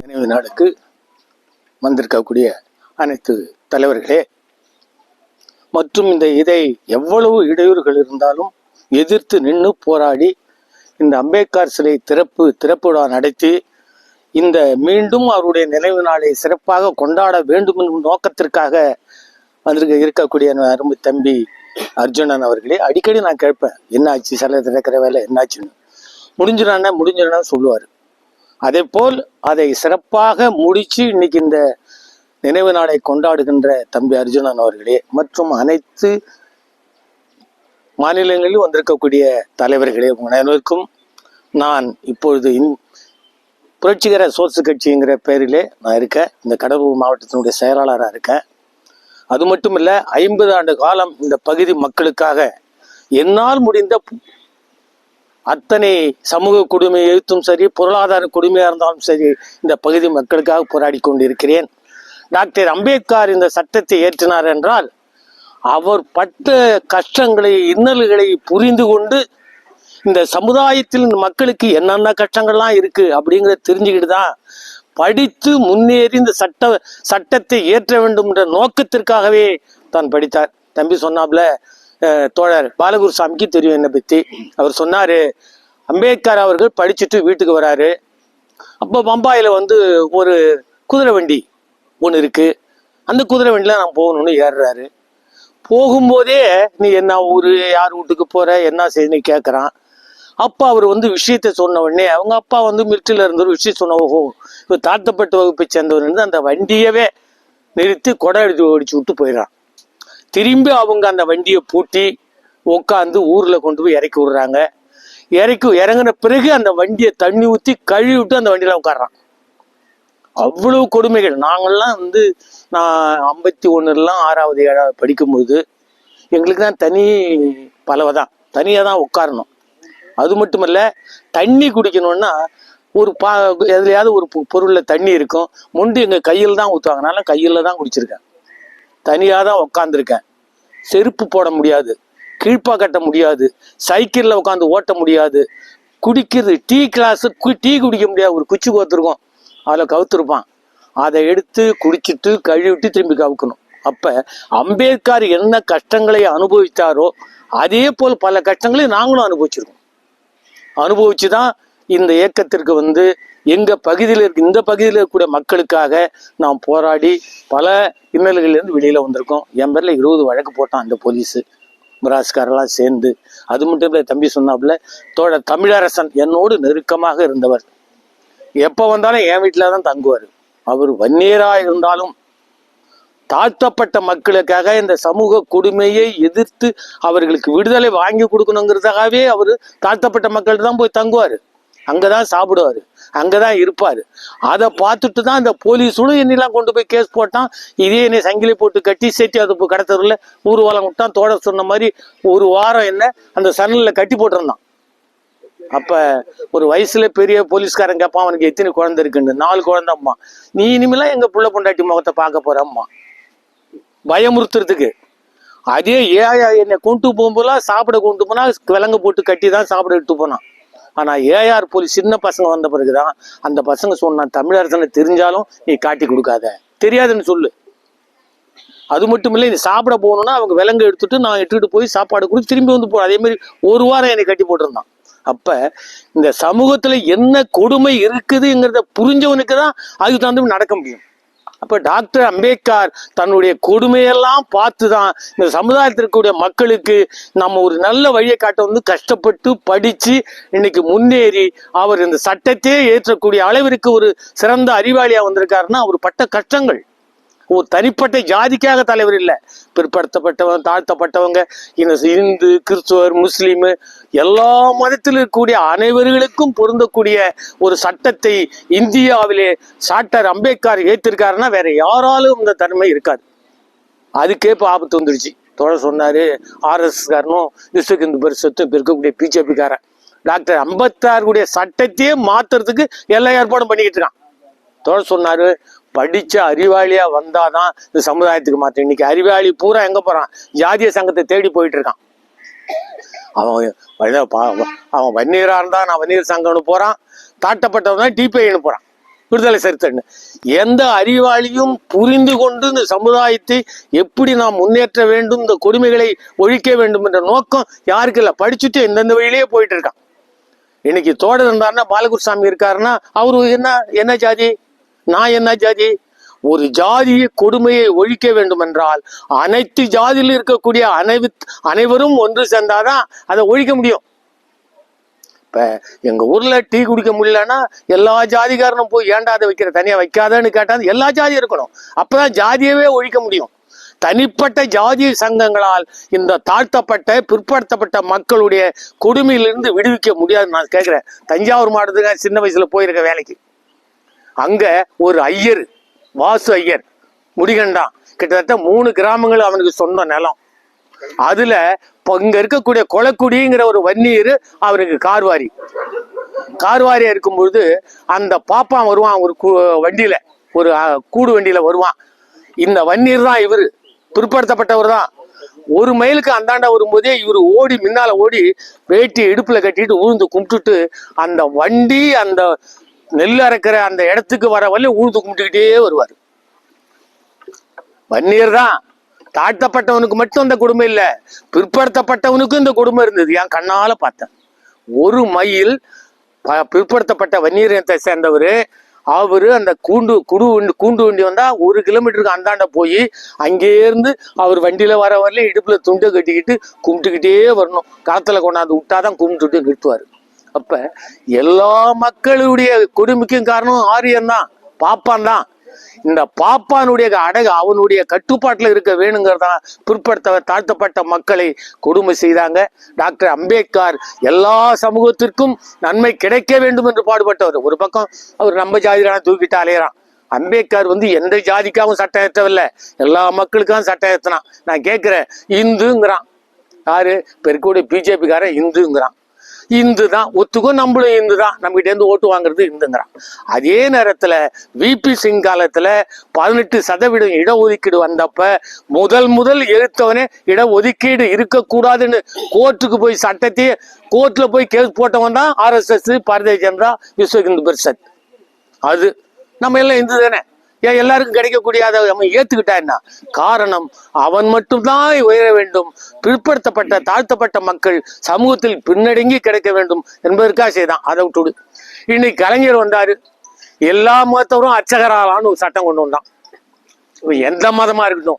நினைவு நாடுக்கு வந்திருக்கக்கூடிய அனைத்து தலைவர்களே மற்றும் இந்த இதை எவ்வளவு இடையூறுகள் இருந்தாலும் எதிர்த்து நின்று போராடி இந்த அம்பேத்கர் சிலை திறப்பு திறப்பு விழா நடத்தி இந்த மீண்டும் அவருடைய நினைவு நாளை சிறப்பாக கொண்டாட வேண்டும் என்னும் நோக்கத்திற்காக வந்திருக்க இருக்கக்கூடிய அரும்பு தம்பி அர்ஜுனன் அவர்களே அடிக்கடி நான் கேட்பேன் என்னாச்சு? சிலை திறக்கிற வேலை என்னாச்சுன்னு முடிஞ்சிடானே முடிஞ்சிடானா சொல்லுவார். அதே போல் அதை சிறப்பாக முடிச்சு இன்னைக்கு இந்த நினைவு நாளை கொண்டாடுகின்ற தம்பி அர்ஜுனன் அவர்களே மற்றும் அனைத்து மாநிலங்களில் வந்திருக்கக்கூடிய தலைவர்களே அனைவருக்கும் நான் இப்பொழுது இந் புரட்சிகர சோர்ஸ் கட்சிங்கிற பெயரிலே நான் இருக்கேன் இந்த கடலூர் மாவட்டத்தினுடைய செயலாளராக இருக்கேன் அது மட்டும் இல்லை ஐம்பது ஆண்டு காலம் இந்த பகுதி மக்களுக்காக என்னால் முடிந்த அத்தனை சமூக கொடுமை எழுத்தும் சரி பொருளாதார கொடுமையாக இருந்தாலும் சரி இந்த பகுதி மக்களுக்காக போராடி கொண்டிருக்கிறேன். டாக்டர் அம்பேத்கர் இந்த சட்டத்தை ஏற்றினார் என்றால் அவர் பட்ட கஷ்டங்களை இன்னல்களை புரிந்து கொண்டு இந்த சமுதாயத்தில் இந்த மக்களுக்கு என்னென்ன கஷ்டங்கள்லாம் இருக்கு அப்படிங்கிறத தெரிஞ்சுக்கிட்டு தான் படித்து முன்னேறி இந்த சட்ட சட்டத்தை ஏற்ற வேண்டும் என்ற நோக்கத்திற்காகவே தான் படித்தார். தம்பி சொன்னாப்ல தோழர் பாலகுருசாமிக்கு தெரியும் என்னை பத்தி. அவர் சொன்னாரு அம்பேத்கர் அவர்கள் படிச்சுட்டு வீட்டுக்கு வராரு. அப்போ பம்பாயில் வந்து ஒரு குதிரை வண்டி ஒன்று இருக்கு. அந்த குதிரை வண்டியில நான் போகணும்னு ஏறுறாரு. போகும்போதே நீ என்ன ஊர் யார் வீட்டுக்கு போகிற என்ன செய்யணும்னு கேட்குறான் அப்பா அவர் வந்து விஷயத்தை சொன்ன உடனே அவங்க அப்பா வந்து மிலிட்டரியில் இருந்த ஒரு விஷயம் சொன்ன ஓஹோ இப்போ தாழ்த்தப்பட்ட வகுப்பை சேர்ந்தவர் இருந்து அந்த வண்டியவே நிறுத்தி கொடை எடுத்து ஓடிச்சு விட்டு போயிடறான். திரும்பி அவங்க அந்த வண்டியை பூட்டி உட்காந்து ஊரில் கொண்டு போய் இறக்கி விடுறாங்க. இறக்கி இறங்கின பிறகு அந்த வண்டியை தண்ணி ஊற்றி கழுவி விட்டு அந்த வண்டியில் உட்காடுறான் அவ்வளவு கொடுமைகள். நாங்கள்லாம் வந்து நான் ஐம்பத்தி ஒன்றுலாம் ஆறாவது ஏழாவது படிக்கும்போது எங்களுக்கு தான் தனி பலவை தான் தனியாக தான் உட்காரணும். அது மட்டுமல்ல தண்ணி குடிக்கணும்னா ஒரு பா எதுலையாவது ஒரு பொ- தண்ணி இருக்கும். முண்டு எங்கள் கையில் தான் ஊற்றுவாங்க நான் கையில் தான் குடிச்சிருக்கேன். தனியாக தான் உட்காந்துருக்கேன் செருப்பு போட முடியாது. கீழ்ப்பா கட்ட முடியாது. சைக்கிளில் உட்காந்து ஓட்ட முடியாது. குடிக்கிறது டீ கிளாஸ் டீ குடிக்க முடியாது. ஒரு குச்சி கோத்துருக்கோம். அதில் கவுத்துருப்பான். அதை எடுத்து குடிச்சிட்டு கழுவிட்டு திரும்பி கவுக்கணும். அப்போ அம்பேத்கர் என்ன கஷ்டங்களை அனுபவித்தாரோ அதே போல் பல கஷ்டங்களையும் நாங்களும் அனுபவிச்சிருக்கோம். அனுபவிச்சு தான் இந்த இயக்கத்திற்கு வந்து எங்கள் பகுதியில் இருக்க இந்த பகுதியில் இருக்கக்கூடிய மக்களுக்காக நாம் போராடி பல இன்னல்கள்லேருந்து வெளியில் வந்திருக்கோம். என் பேரில் இருபது வழக்கு போட்டான் அந்த போலீஸு. மிராஸ்காரெல்லாம் சேர்ந்து. அது மட்டும் இல்லை தம்பி சொன்னாப்புல தோழ தமிழரசன் என்னோடு நெருக்கமாக இருந்தவர். எப்போ வந்தாலும் என் வீட்டில் தான் தங்குவார். அவர் வன்னியராக இருந்தாலும் தாழ்த்தப்பட்ட மக்களுக்காக இந்த சமூக கொடுமையை எதிர்த்து அவர்களுக்கு விடுதலை வாங்கி கொடுக்கணுங்கிறதுக்காகவே அவர் தாழ்த்தப்பட்ட மக்கள்கிட்ட தான் போய் தங்குவார். அங்கதான் சாப்பிடுவாரு. அங்கதான் இருப்பாரு. அதை பார்த்துட்டு தான் அந்த போலீஸும் என்னெல்லாம் கொண்டு போய் கேஸ் போட்டான். இதே என்னை சங்கிலி போட்டு கட்டி செட்டி அது கடத்தரில் ஊர்வலம் விட்டான். தோட சொன்ன மாதிரி ஒரு வாரம் என்ன அந்த சன்னலில் கட்டி போட்டிருந்தான். அப்ப ஒரு வயசுல பெரிய போலீஸ்காரன் கேட்பான் அவனுக்கு எத்தனை குழந்தை இருக்குன்னு. நாலு குழந்தை அம்மா நீ இனிமேலாம் எங்க புள்ள பொண்டாட்டி முகத்தை பார்க்க போற அம்மா? பயமுறுத்துறதுக்கு. அதே ஏயா என்னை கொண்டு போகும்போதெல்லாம் சாப்பிட கொண்டு போனா விலங்கு போட்டு கட்டி தான் சாப்பிட விட்டு போனான். ஆனா ஏஆர் போலீஸ் சின்ன பசங்க வந்த பிறகுதான் அந்த பசங்க சொன்னான் தமிழரசனை தெரிஞ்சாலும் நீ காட்டி கொடுக்காத. தெரியாதுன்னு சொல்லு. அது மட்டும் இல்லை நீ சாப்பிட போகணும்னா அவங்க விலங்கு எடுத்துட்டு நான் எடுத்துட்டு போய் சாப்பாடு கொடுத்து திரும்பி வந்து போ அதே மாதிரி ஒரு வாரம் என்னை கட்டி போட்டிருந்தான். அப்ப இந்த சமூகத்துல என்ன கொடுமை இருக்குதுங்கிறத புரிஞ்சவனுக்கு தான் அதுக்கு தகுந்த நடக்க முடியும். அப்ப டாக்டர் அம்பேத்கர் தன்னுடைய கொடுமையெல்லாம் பார்த்து தான் இந்த சமுதாயத்திற்குரிய மக்களுக்கு நம்ம ஒரு நல்ல வழியை காட்ட வந்து கஷ்டப்பட்டு படிச்சு இன்னைக்கு முன்னேறி அவர் இந்த சட்டத்தையே ஏற்றக்கூடிய அளவிற்கு ஒரு சிறந்த அறிவாளியா வந்திருக்காருன்னா அவர் பட்ட கஷ்டங்கள். ஒரு தனிப்பட்ட ஜாதிக்காக தலைவர் இல்லை. பிற்படுத்தப்பட்டவங்க தாழ்த்தப்பட்டவங்க இந்த இந்து கிறிஸ்துவர் முஸ்லீம் எல்லா மதத்தில் இருக்கக்கூடிய அனைவர்களுக்கும் பொருந்தக்கூடிய ஒரு சட்டத்தை இந்தியாவிலே சாட்டர் அம்பேத்கர் ஏற்றிருக்காருன்னா வேற யாராலும் இந்த தன்மை இருக்காது. அதுக்கே இப்போ ஆபத்து வந்துருச்சு. தோழ சொன்னாரு ஆர்எஸ் காரனும் விஸ்வ இந்து பரிசத்தும் இப்போ இருக்கக்கூடிய பிஜேபிக்காரன் டாக்டர் அம்பேத்கருடைய சட்டத்தையே மாத்துறதுக்கு எல்லா ஏற்பாடும் பண்ணிக்கிட்டு இருக்கான். தோழ சொன்னாரு படிச்ச அறிவாளியா வந்தாதான் இந்த சமுதாயத்துக்கு மாற்றம் இன்னைக்கு அறிவாளி பூரா எங்க போறான்? ஜாதிய சங்கத்தை தேடி போயிட்டு இருக்கான். அவன் அவன் வன்னியரா இருந்தா நான் வன்னியர் சங்கம்னு போறான். தாட்டப்பட்டவன் தான் டிபிஐன்னு போறான். விடுதலை சிறுத்தைன்னு. எந்த அறிவாளியும் புரிந்து கொண்டு இந்த சமுதாயத்தை எப்படி நாம் முன்னேற்ற வேண்டும் இந்த கொடுமைகளை ஒழிக்க வேண்டும் என்ற நோக்கம் யாருக்கு இல்லை. படிச்சுட்டு எந்தெந்த வழியிலேயே போயிட்டு இருக்கான். இன்னைக்கு தோடர் இருந்தாருன்னா பாலகுருசாமி இருக்காருன்னா அவரு என்ன என்ன ஜாதி? நான் என்ன ஜாதி? ஒரு ஜாதிய கொடுமையை ஒழிக்க வேண்டும் என்றால் அனைத்து ஜாதியில் இருக்கக்கூடிய அனைவு அனைவரும் ஒன்று சேர்ந்தாதான் அதை ஒழிக்க முடியும். இப்ப எங்க ஊர்ல டீ குடிக்க முடியலன்னா எல்லா ஜாதிகாரனும் போய் ஏண்டா அதை வைக்கிற தனியா வைக்காதன்னு கேட்டா எல்லா ஜாதியும் இருக்கணும். அப்பதான் ஜாதியவே ஒழிக்க முடியும். தனிப்பட்ட ஜாதிய சங்கங்களால் இந்த தாழ்த்தப்பட்ட பிற்படுத்தப்பட்ட மக்களுடைய கொடுமையிலிருந்து விடுவிக்க முடியாதுன்னு நான் கேட்கிறேன் தஞ்சாவூர் மாவட்டத்துக்கு சின்ன வயசுல போயிருக்க வேலைக்கு. அங்க ஒரு ஐயர் வாசு ஐயர் முடிகண்டான் கிட்டத்தட்ட மூணு கிராமங்கள் அவனுக்கு சொந்த நிலம். அதுல இங்க இருக்கக்கூடிய கொலக்குடிங்கிற ஒரு வன்னியர் அவருக்கு கார்வாரி கார்வாரியா இருக்கும் பொழுது அந்த பாப்பான் வருவான் ஒரு வண்டியில ஒரு கூடு வண்டியில வருவான். இந்த வன்னியர் தான் இவரு. பிற்படுத்தப்பட்டவர் தான். ஒரு மைலுக்கு அந்தாண்ட வரும்போதே இவர் ஓடி முன்னால ஓடி வேட்டி இடுப்புல கட்டிட்டு உழுந்து கும்பிட்டுட்டு அந்த வண்டி அந்த நெல் அரைக்கிற அந்த இடத்துக்கு வர வழி உழுது கும்பிட்டுக்கிட்டே வருவார். வன்னியர் தான். தாழ்த்தப்பட்டவனுக்கு மட்டும் அந்த கொடுமை இல்ல. பிற்படுத்தப்பட்டவனுக்கும் இந்த கொடுமை இருந்தது. என் கண்ணால பார்த்தேன். ஒரு மைல் பிற்படுத்தப்பட்ட வன்னியர் சேர்ந்தவர் அவரு அந்த கூண்டு குடு வண்டி கூண்டு வண்டி வந்தா ஒரு கிலோமீட்டருக்கு அந்தாண்ட போய் அங்கேருந்து அவர் வண்டியில வர வரல இடுப்புல துண்டை கட்டிக்கிட்டு கும்பிட்டுக்கிட்டே வரணும். களத்துல கொண்டாந்து விட்டாதான் கும்பிட்டுட்டு நிறுத்துவாரு. அப்ப எல்லா மக்களுடைய கொடுமைக்கும் காரணம் ஆரியன் தான் பாப்பான் தான். இந்த பாப்பானுடைய அடகு அவனுடைய கட்டுப்பாட்டில் இருக்க வேணுங்கிறதான் பிற்படுத்த தாழ்த்தப்பட்ட மக்களை கொடுமை செய்தாங்க. டாக்டர் அம்பேத்கர் எல்லா சமூகத்திற்கும் நன்மை கிடைக்க வேண்டும் என்று பாடுபட்டவர். ஒரு பக்கம் அவர் நம்ம ஜாதியிலான தூக்கிட்டு அலையிறான். அம்பேத்கர் வந்து எந்த ஜாதிக்காகவும் சட்டம் ஏற்றவில்லை. எல்லா மக்களுக்காகவும் சட்டம் ஏற்றினான் நான் கேட்குறேன் இந்துங்கிறான். யாரு? பெருக்கூடிய பிஜேபிக்காரன் இந்துங்கிறான். இந்து தான் ஒத்துக்கும் நம்மளும் இந்து தான் நம்மகிட்ட இருந்து ஓட்டு வாங்குறது இந்துங்கிறான். அதே நேரத்தில் விபி சிங் காலத்தில் பதினெட்டு சதவீதம் இடஒதுக்கீடு வந்தப்ப முதல் முதல் எழுத்தவனே இடஒதுக்கீடு இருக்கக்கூடாதுன்னு கோர்ட்டுக்கு போய் சட்டத்தையே கோர்ட்டில் போய் கேஸ் போட்டவன் தான் ஆர்எஸ்எஸ் பாரதிய ஜனதா விஸ்வ இந்து பரிஷத் அது நம்ம எல்லாம் இந்து தானே ஏன் எல்லாருக்கும் கிடைக்கக்கூடிய அதை அவன் ஏத்துக்கிட்டா என்ன? காரணம் அவன் மட்டும்தான் உயர வேண்டும். பிற்படுத்தப்பட்ட தாழ்த்தப்பட்ட மக்கள் சமூகத்தில் பின்னடங்கி கிடைக்க வேண்டும் என்பதற்காக செய்தான். அதை விட்டுடு இன்னைக்கு கலைஞர் வந்தாரு. எல்லா மதத்தவரும் அர்ச்சகராலான்னு ஒரு சட்டம் கொண்டு வந்தான். எந்த மதமா இருக்கட்டும்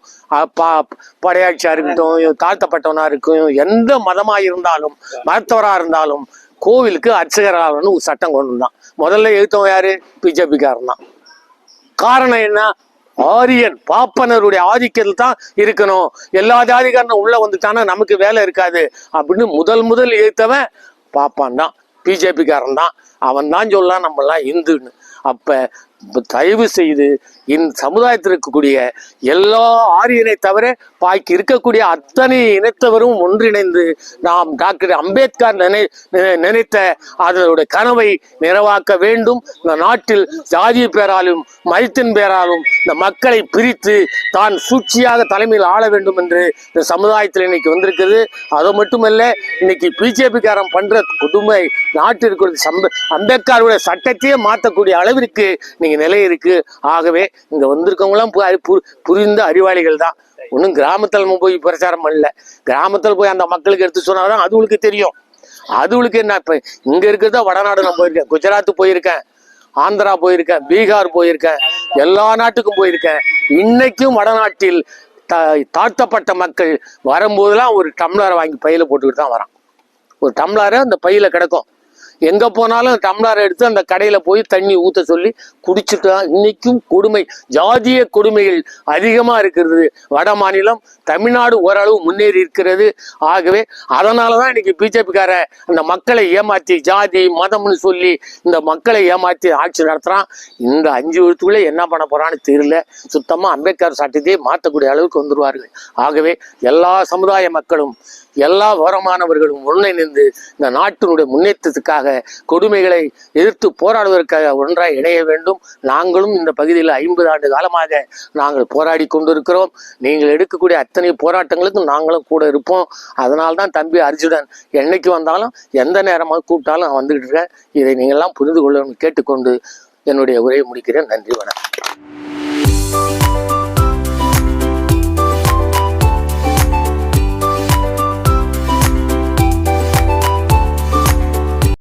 பா- படையாட்சியா இருக்கட்டும் தாழ்த்தப்பட்டவனா இருக்கும் எந்த மதமா இருந்தாலும் மதத்தவரா இருந்தாலும் கோவிலுக்கு அர்ச்சகராலான்னு ஒரு சட்டம் கொண்டு வந்தான். முதல்ல எழுத்தவன் யாரு? பிஜேபிக்காரன் தான். காரணம் என்ன? ஆரியன் பாப்பனருடைய ஆதிக்கத்தில் தான் இருக்கணும். எல்லா ஜாதிகாரனும் உள்ள வந்துட்டானா நமக்கு வேலை இருக்காது. அப்படின்னு முதல் முதல் ஏத்தவன் பாப்பான் தான். பிஜேபிக்காரன் தான். அவன் தான் சொல்லலாம் நம்மளாம் இந்துன்னு. அப்ப தயவு செய்து இந்த சமுதாயத்தில் இருக்கக்கூடிய எல்லா ஆரியனை தவிர பாக்கி இருக்கக்கூடிய அத்தனை இனத்தவரும் ஒன்றிணைந்து நாம் டாக்டர் அம்பேத்கர் நினை நினைத்த அதனுடைய கனவை நிறைவாக்க வேண்டும். இந்த நாட்டில் ஜாதி பேராலும் மதத்தின் பேராலும் இந்த மக்களை பிரித்து தான் சூழ்ச்சியாக தலைமையில் ஆள வேண்டும் என்று இந்த சமுதாயத்தில் இன்னைக்கு வந்திருக்குது அது மட்டுமல்ல இன்னைக்கு பிஜேபிக்காரன் பண்ற கொடுமை நாட்டிற்கு ஒரு அம்பேத்கருடைய சட்டத்தையே மாற்றக்கூடிய அளவிற்கு இன்னைக்கு நிலை இருக்கு. ஆகவே இங்க வந்திருக்கவங்களாம் பு- அறி- புரிந்த அறிவாளிகள் தான். ஒன்றும் கிராமத்தில் நம்ம போய் பிரச்சாரம் பண்ணல. கிராமத்தில் போய் அந்த மக்களுக்கு எடுத்து சொன்னாதான் அதுகளுக்கு தெரியும். அதுகளுக்கு என்ன இப்ப இங்க இருக்கிறதா வடநாடு நான் போயிருக்கேன். குஜராத் போயிருக்கேன். ஆந்திரா போயிருக்கேன். பீகார் போயிருக்கேன். எல்லா நாட்டுக்கும் போயிருக்கேன். இன்னைக்கும் வடநாட்டில் த தாழ்த்தப்பட்ட மக்கள் வரும்போதெல்லாம் ஒரு டம்ளரை வாங்கி பையில போட்டுக்கிட்டு தான் வரான். ஒரு டம்ளரை அந்த பையில கிடக்கும். எங்க போனாலும் டம்ளார் எடுத்து அந்த கடையில போய் தண்ணி ஊற்ற சொல்லி குடிச்சுட்டான் இன்னைக்கும் கொடுமை. ஜாதிய கொடுமைகள் அதிகமா இருக்கிறது. வட மாநிலம் தமிழ்நாடு ஓரளவு முன்னேறி இருக்கிறது. ஆகவே அதனாலதான் இன்னைக்கு பிஜேபிக்கார அந்த மக்களை ஏமாத்தி ஜாதி மதம்னு சொல்லி இந்த மக்களை ஏமாத்தி ஆட்சி நடத்துறான். இந்த அஞ்சு வருஷத்துக்குள்ள என்ன பண்ண போறான்னு தெரியல. சுத்தமா அம்பேத்கர் சட்டத்தையே மாற்றக்கூடிய அளவுக்கு வந்துடுவார்கள் ஆகவே எல்லா சமுதாய மக்களும் எல்லா வரமானவர்களும் ஒன்றிணைந்து இந்த நாட்டினுடைய முன்னேற்றத்துக்காக கொடுமைகளை எதிர்த்து போராடுவதற்காக ஒன்றாய் இணைய வேண்டும். நாங்களும் இந்த பகுதியில் ஐம்பது ஆண்டு காலமாக நாங்கள் போராடி கொண்டிருக்கிறோம். நீங்கள் எடுக்கக்கூடிய அத்தனை போராட்டங்களுக்கும் நாங்களும் கூட இருப்போம். அதனால்தான் தம்பி அர்ஜுனன் என்னைக்கு வந்தாலும் எந்த நேரமாக கூப்பிட்டாலும் நான் வந்துகிட்டு இருக்கேன் இதை நீங்கள்லாம் புரிந்து கொள்ளணும்னு கேட்டுக்கொண்டு என்னுடைய உரையை முடிக்கிறேன். நன்றி வணக்கம்.